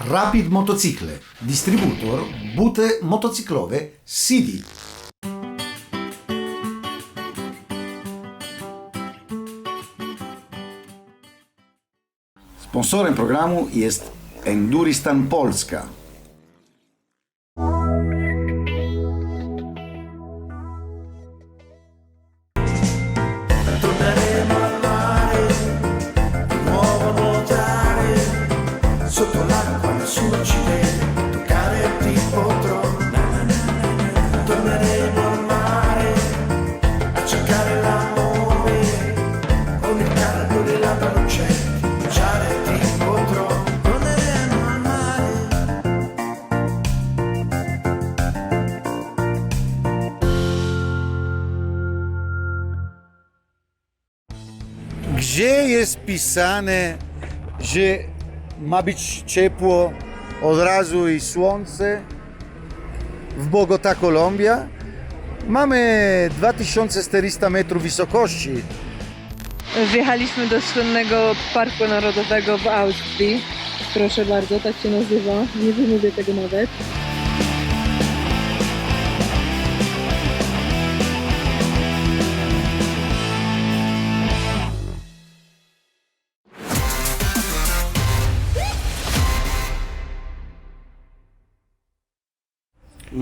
Rapid Motocykle, dystrybutor buty motocyklowe CD. Sponsorem programu jest Enduristan Polska. Gdzie jest pisane, że ma być ciepło od razu i słońce w Bogota, Kolumbia? Mamy 2400 metrów wysokości. Wjechaliśmy do słynnego Parku Narodowego w Austrii. Proszę bardzo, tak się nazywa. Nie wymówię tego nawet.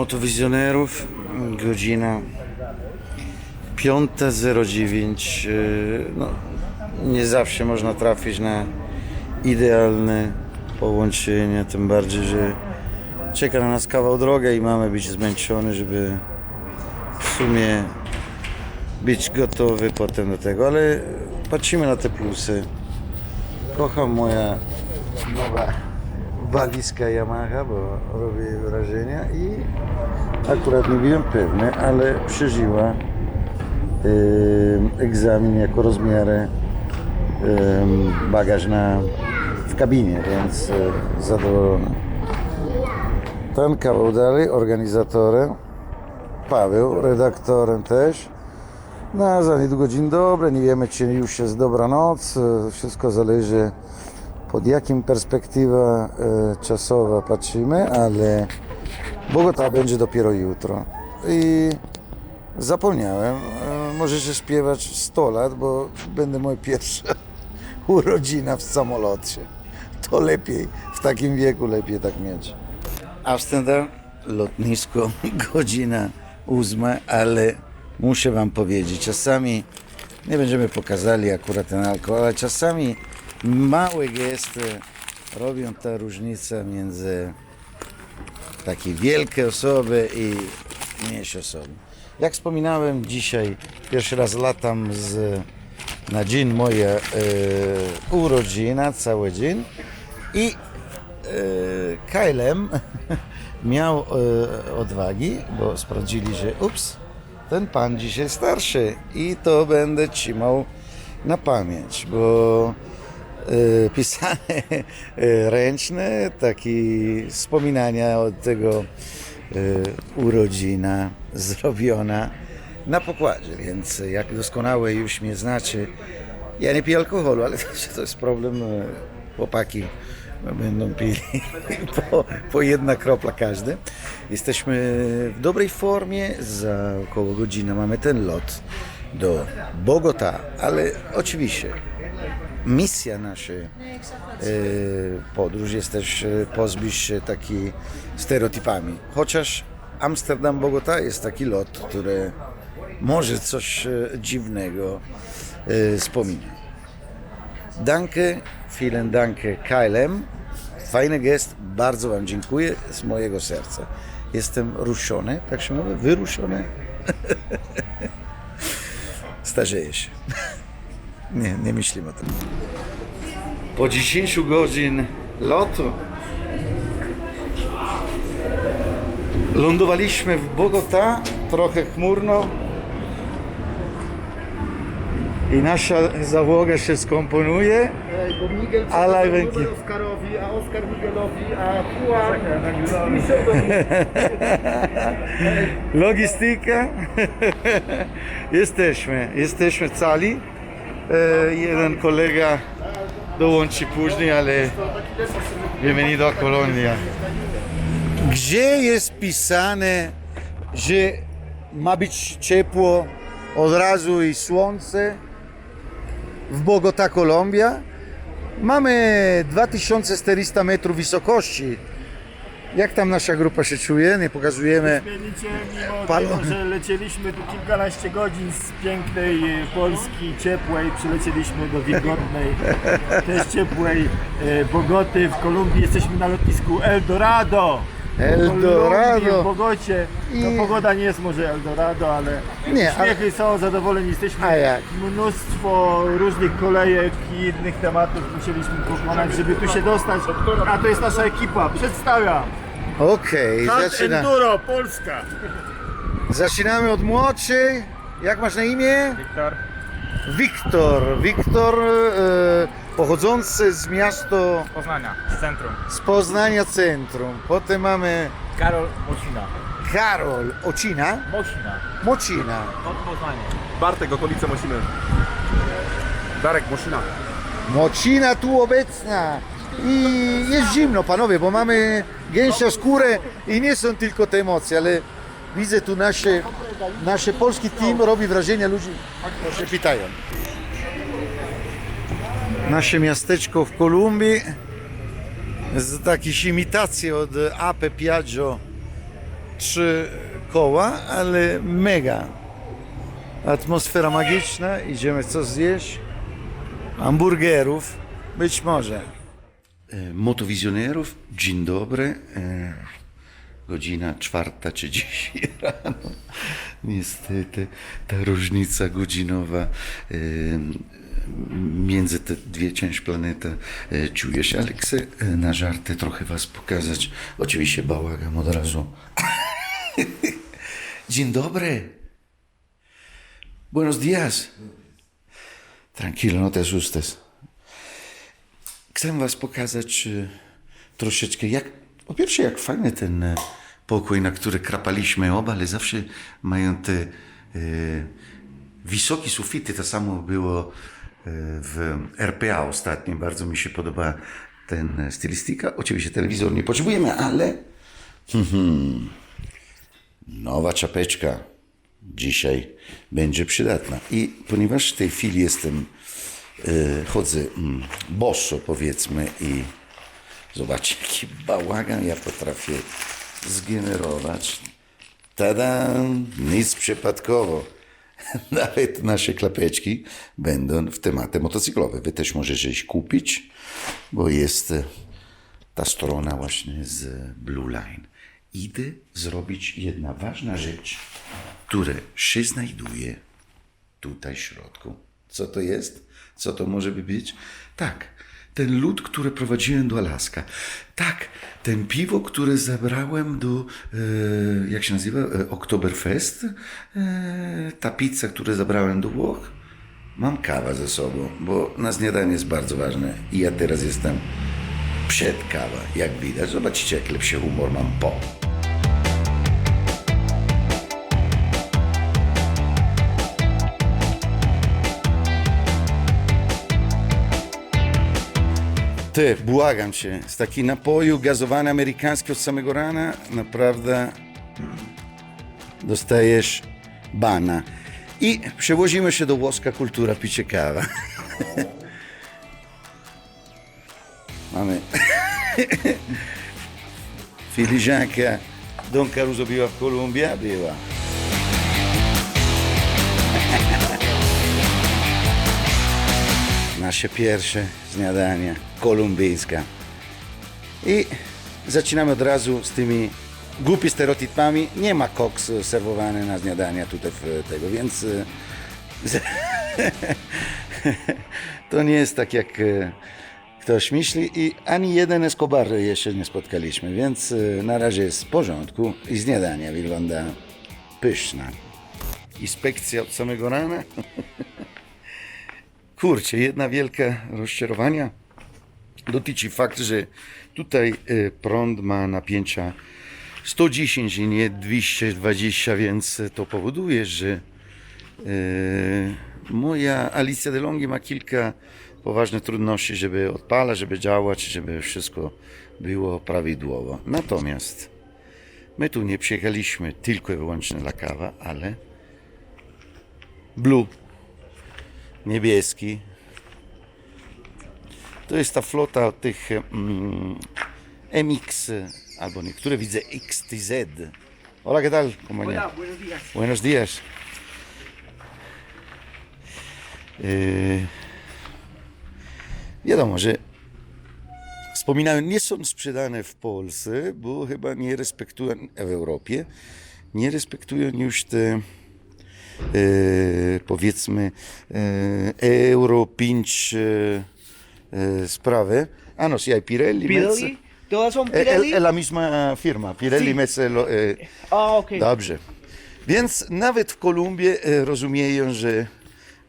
Motowizjonerów, godzina 5.09. Yy, No, nie zawsze można trafić na idealne połączenie, tym bardziej, że czeka na nas kawał drogi i mamy być zmęczony, żeby w sumie być gotowy potem do tego, ale patrzymy na te plusy. Kocham moja nowa walizka Yamaha, bo robi wrażenie i akurat nie byłem pewny, ale przeżyła egzamin jako rozmiary bagaż na, w kabinie, więc e, zadowolony. Ten kawał dalej, organizatorem, Paweł, redaktorem też. No, za niedługo dzień dobry, nie wiemy czy już jest dobranoc, e, wszystko zależy pod jakim perspektywa e, czasowa patrzymy, ale Bogota będzie dopiero jutro. I zapomniałem, e, możecie śpiewać 100 lat, bo będę moja pierwsza urodzina w samolocie. To lepiej, w takim wieku lepiej tak mieć. Amsterdam, lotnisko, godzina ósma, ale muszę wam powiedzieć, czasami nie będziemy pokazali akurat ten alkohol, ale czasami małe gesty robią tę różnicę między takie wielkie osoby i mniejsze osoby. Jak wspominałem dzisiaj, pierwszy raz latam z, na dzień moja e, urodzina, cały dzień i e, Kylem miał e, odwagi, bo sprawdzili, że ups, ten pan dzisiaj starszy i to będę trzymał na pamięć, bo pisane e, ręczne, takie wspominania od tego e, urodzina zrobiona na pokładzie, więc jak doskonale już mnie znacie, ja nie piję alkoholu, ale to, jest problem, chłopaki będą pili po, po jedna kropla każdy. Jesteśmy w dobrej formie, za około godzinę mamy ten lot do Bogota, ale oczywiście misja naszej e, podróż jest też e, pozbyć się takich stereotypami. Chociaż Amsterdam-Bogota jest taki lot, który może coś e, dziwnego wspomina. Danke, vielen danke Kylem. Fajny gest, bardzo Wam dziękuję z mojego serca. Jestem ruszony, tak się mówi, wyruszony. Starzeję się. Nie, nie myślimy o tym. Po 10 godzin lotu lądowaliśmy w Bogota, trochę chmurno i nasza załoga się skomponuje. Bo Miguel Ale węki. Oskarowi, a Oskar Miguelowi, a Juan do. Logistyka. jesteśmy, jesteśmy cali. E, jeden kolega dołączy później, ale bienvenido a Colombia. Gdzie jest pisane, że ma być ciepło od razu i słońce w Bogota, Kolumbia? Mamy 2400 metrów wysokości. Jak tam nasza grupa się czuje? Nie pokazujemy. Mimo Pan- tego, że lecieliśmy tu kilkanaście godzin z pięknej Polski, ciepłej, przylecieliśmy do wilgotnej, też ciepłej e, Bogoty. W Kolumbii jesteśmy na lotnisku Eldorado. Eldorado. W Bogocie. I- No pogoda nie jest może Eldorado, ale Nie, ale- śmiechy są, zadowoleni jesteśmy. A jak? Mnóstwo różnych kolejek i innych tematów musieliśmy pokonać, żeby tu się dostać. A to jest nasza ekipa. Przedstawiam. Okej, zaczyna. Enduro Polska. zaczynamy od młodszej. Jak masz na imię? Wiktor. Wiktor. Wiktor e, pochodzący z miasta Poznania, z centrum. z Poznania Centrum. Potem mamy Karol Mocina. Karol Ocina, Mocina. Mocina. Od Poznania. Bartek, okolice Mosiny. Darek, Mosina. Mocina tu obecna. I jest zimno, panowie, bo mamy gęsią skórę i nie są tylko te emocje, ale widzę tu nasze, nasze polski team robi wrażenie ludzi, się pytają. Nasze miasteczko w Kolumbii z jakieś imitacje od Ape Piaggio trzy koła, ale mega. Atmosfera magiczna, idziemy coś zjeść hamburgerów, być może. E, Motowizjonerów, dzień dobry. E, Godzina czwarta czy dzisiaj rano. Niestety ta różnica godzinowa e, między te dwie części planety e, czuje się, ale chcę e, na żarty trochę was pokazać. Oczywiście bałagam od razu. Dzień dobry. Buenos días. Tranquilo, no te asustes. Chcę Was pokazać e, troszeczkę, jak, po pierwsze, jak fajny ten pokój, na który krapaliśmy oba, ale zawsze mają te e, wysokie sufity. To samo było w RPA ostatnio. Bardzo mi się podoba ten stylistyka. Oczywiście telewizor nie potrzebujemy, ale nowa czapeczka dzisiaj będzie przydatna. I ponieważ w tej chwili jestem, e, chodzę mm, boso powiedzmy i zobaczcie jaki bałagan ja potrafię zgenerować. Tada! Nic przypadkowo. Nawet nasze klapeczki będą w tematy motocyklowe. Wy też możecie iść kupić, bo jest e, ta strona właśnie z Blue Line. Idę zrobić jedna ważna rzecz, która się znajduje tutaj w środku. Co to jest? Co to może by być? Tak, ten lód, który prowadziłem do Alaska. Tak, ten piwo, które zabrałem do, e, jak się nazywa, e, Oktoberfest. E, ta pizza, którą zabrałem do Włoch. Mam kawę ze sobą, bo na śniadanie jest bardzo ważne. I ja teraz jestem przed kawą, jak widać. Zobaczycie, jak lepszy humor mam po. Ty, błagam cię, z taki napoju gazowany amerykański od samego rana, naprawdę dostajesz bana. I przewozimy się do włoska kultura picie kawa. Mamy filiżankę Don Caruso była w Kolumbii, była. Nasze pierwsze śniadanie kolumbijska. I zaczynamy od razu z tymi głupi stereotypami. Nie ma koks serwowany na śniadania tutaj w tego, więc e, to nie jest tak jak e, ktoś myśli i ani jeden Escobar jeszcze nie spotkaliśmy, więc e, na razie jest w porządku i śniadanie wygląda pyszna. Inspekcja od samego rana. Kurczę, jedna wielka rozczarowania dotyczy fakt, że tutaj e, prąd ma napięcia 110 i nie 220, więc to powoduje, że e, moja Alicja DeLonghi ma kilka poważne trudności, żeby odpalać, żeby działać, żeby wszystko było prawidłowo. Natomiast my tu nie przyjechaliśmy tylko i wyłącznie dla kawa, ale blue, niebieski. To jest ta flota tych mm, MX, albo niektóre widzę XTZ. Hola, ¿qué tal, buenos días. Buenos días. Yy, wiadomo, że wspominałem, nie są sprzedane w Polsce, bo chyba nie respektują w Europie, nie respektują już te e, powiedzmy e, Euro 5 e, e, sprawy. Ah, no, sí, hay Pirelli. Pirelli? Metz- ¿Todas son E, Pirelli? e, e, la misma firma, Pirelli Sí. Metz, e, ok. Dobrze. Więc nawet w Kolumbii e, rozumieją, że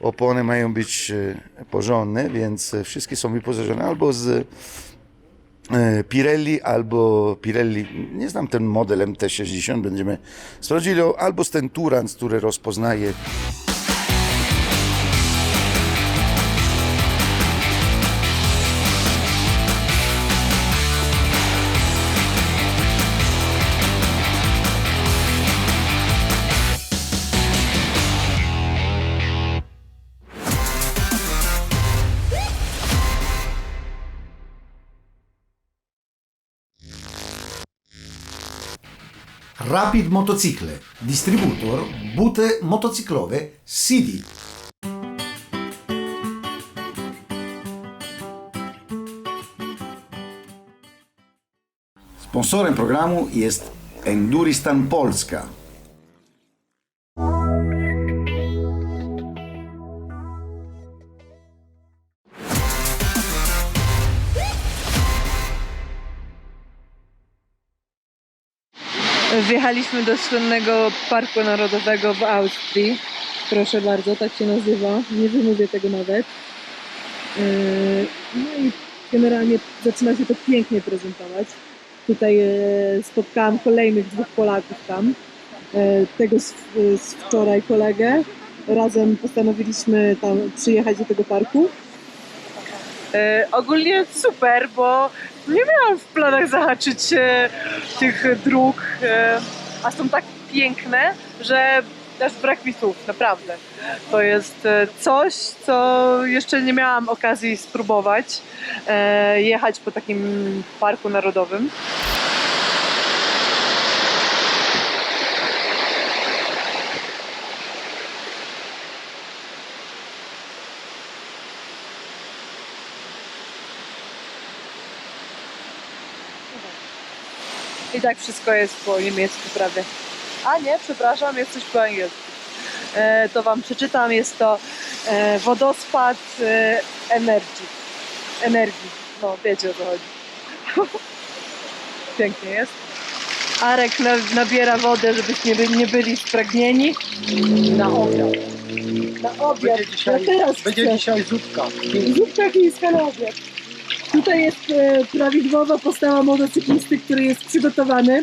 opony mają być e, porządne, więc e, wszystkie są wyposażone albo z e, Pirelli, albo Pirelli, nie znam ten model MT60, będziemy sprawdzili, albo z ten Turans, który rozpoznaje Rapid Motocicle, distributor bute motociclowe Sidi. Sponsorem programu jest Enduristan Polska – Wjechaliśmy do słynnego Parku Narodowego w Austrii. Proszę bardzo, tak się nazywa. Nie wymówię tego nawet. Yy, No i generalnie zaczyna się to pięknie prezentować. Tutaj e, spotkałam kolejnych dwóch Polaków tam. E, Tego z, z wczoraj kolegę. Razem postanowiliśmy tam przyjechać do tego parku. E, ogólnie super, bo nie miałam w planach zahaczyć e, tych dróg, e, a są tak piękne, że aż brak mi słów, naprawdę. To jest e, coś, co jeszcze nie miałam okazji spróbować, e, jechać po takim parku narodowym. I tak wszystko jest po niemiecku prawie. A nie, przepraszam, jest coś po angielsku. E, to Wam przeczytam. Jest to e, wodospad e, energii. Energii. No, wiecie o co chodzi. Pięknie jest. Arek na, nabiera wodę, żebyśmy nie, by, nie byli spragnieni. Na obiad. Na obiad. ja teraz będzie dzisiaj zupka. Zupka chińska na obiad. Tutaj jest e, prawidłowa postawa motocyklisty, który jest przygotowany.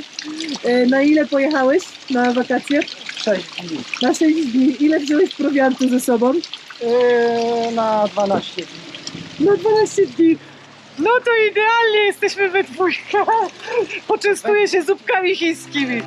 E, na ile pojechałeś na wakacje? 6 dni. Na 6 dni. Ile wziąłeś prowiantu ze sobą? Yy, na 12 dni. Na 12 dni. No to idealnie jesteśmy we dwójkę. Poczęstuję się zupkami chińskimi.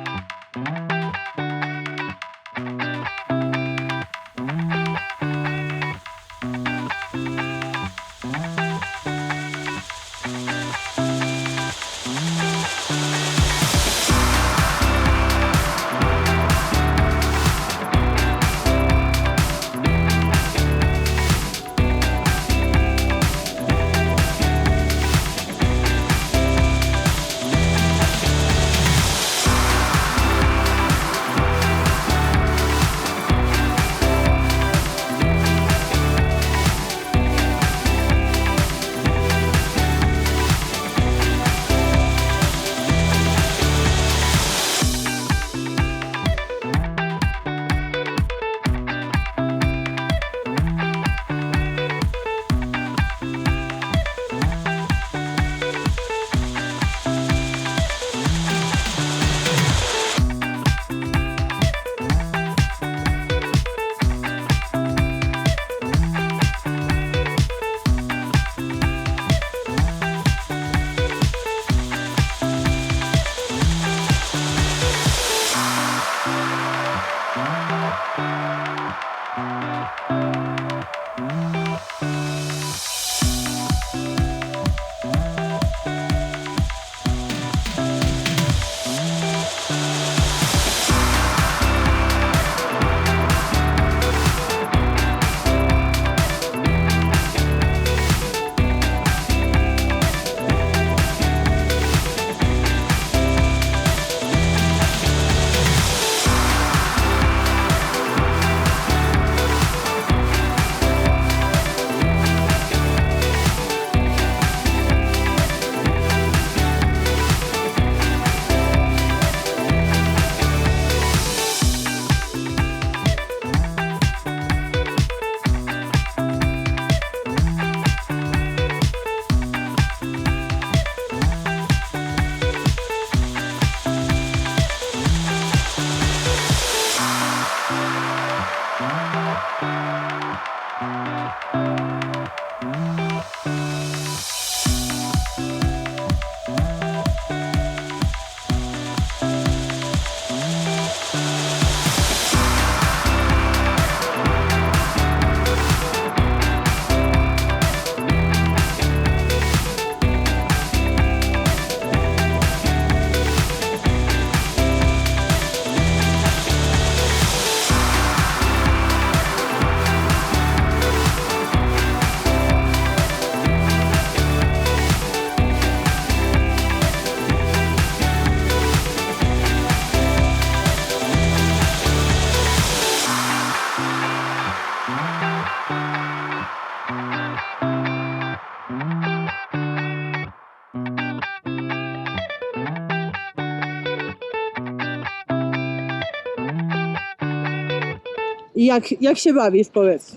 Jak, jak się bawisz, powiedz?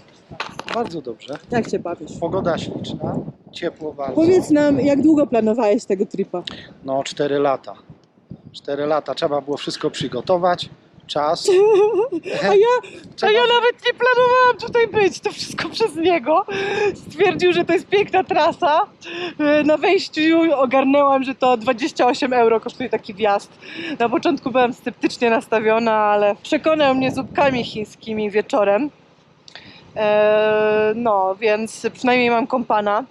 Bardzo dobrze. Jak się bawisz? Pogoda śliczna, ciepło bardzo. Powiedz nam, jak długo planowałeś tego tripa? No 4 lata. 4 lata trzeba było wszystko przygotować. Czas. A ja, a ja nawet nie planowałam tutaj być, to wszystko przez niego. Stwierdził, że to jest piękna trasa. E, Na wejściu ogarnęłam, że to 28 euro kosztuje taki wjazd. Na początku byłam sceptycznie nastawiona, ale przekonał mnie zupkami chińskimi wieczorem. E, No, więc przynajmniej mam kompana.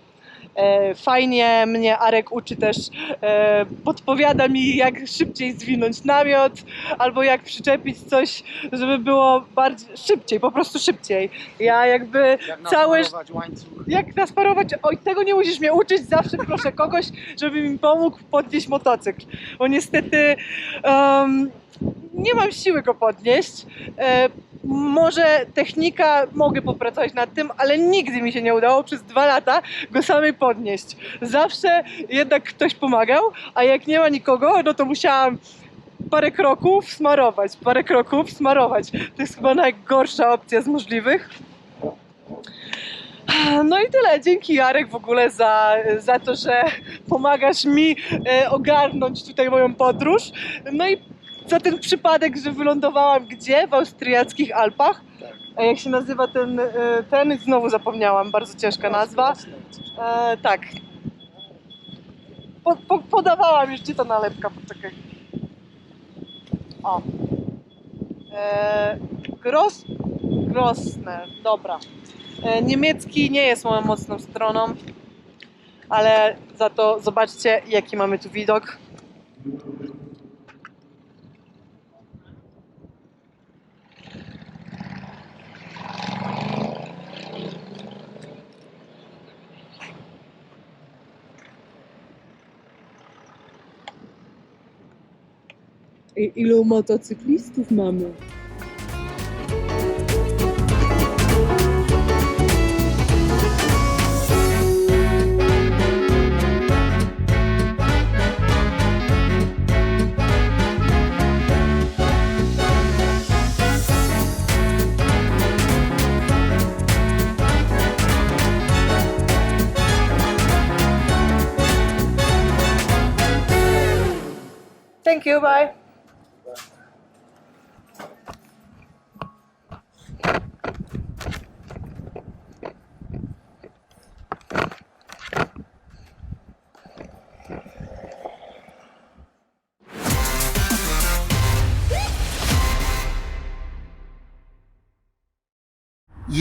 E, Fajnie mnie Arek uczy też, e, podpowiada mi jak szybciej zwinąć namiot, albo jak przyczepić coś, żeby było bardziej szybciej, po prostu szybciej. Ja jakby Jak całe jak nasparować, oj tego nie musisz mnie uczyć, zawsze proszę kogoś, żeby mi pomógł podnieść motocykl, bo niestety em, nie mam siły go podnieść. E, może technika, mogę popracować nad tym, ale nigdy mi się nie udało przez dwa lata go samej podnieść. Zawsze jednak ktoś pomagał, a jak nie ma nikogo, no to musiałam parę kroków smarować, parę kroków smarować. To jest chyba najgorsza opcja z możliwych. No i tyle. Dzięki Jarek w ogóle za, za to, że pomagasz mi e, ogarnąć tutaj moją podróż. No i za ten przypadek, że wylądowałam gdzie? W austriackich Alpach. A jak się nazywa ten, e, ten? Znowu zapomniałam, bardzo ciężka nazwa. E, tak. Po, po, podawałam już ci ta nalepka, poczekaj. O. E, Gros, Grosne, dobra. E, Niemiecki nie jest moją mocną stroną, ale za to zobaczcie, jaki mamy tu widok. Ilu motocyklistów mamy? Thank you, bye.